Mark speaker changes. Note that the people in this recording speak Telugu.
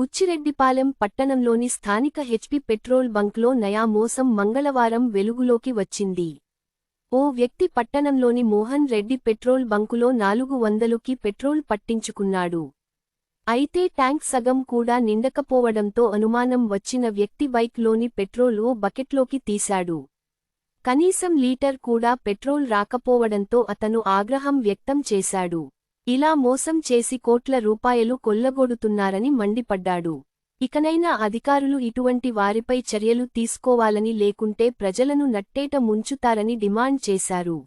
Speaker 1: బుచ్చిరెడ్డిపాలెం పట్టణంలోని స్థానిక హెచ్పి పెట్రోల్ బంక్లో నయా మోసం మంగళవారం వెలుగులోకి వచ్చింది. ఓ వ్యక్తి పట్టణంలోని మోహన్ రెడ్డి పెట్రోల్ బంకులో నాలుగు వందలుకి పెట్రోల్ పట్టించుకున్నాడు. అయితే ట్యాంక్ సగం కూడా నిండకపోవడంతో అనుమానం వచ్చిన వ్యక్తి బైక్లోని పెట్రోల్ ఓ బకెట్లోకి తీశాడు. కనీసం లీటర్ కూడా పెట్రోల్ రాకపోవడంతో అతను ఆగ్రహం వ్యక్తం చేశాడు. ఇలా మోసం చేసి కోట్ల రూపాయలు కొల్లగొడుతున్నారని మండిపడ్డాడు. ఇకనైనా అధికారులు ఇటువంటి వారిపై చర్యలు తీసుకోవాలని లేకుంటే ప్రజలను నట్టేట ముంచుతారని డిమాండ్ చేశారు.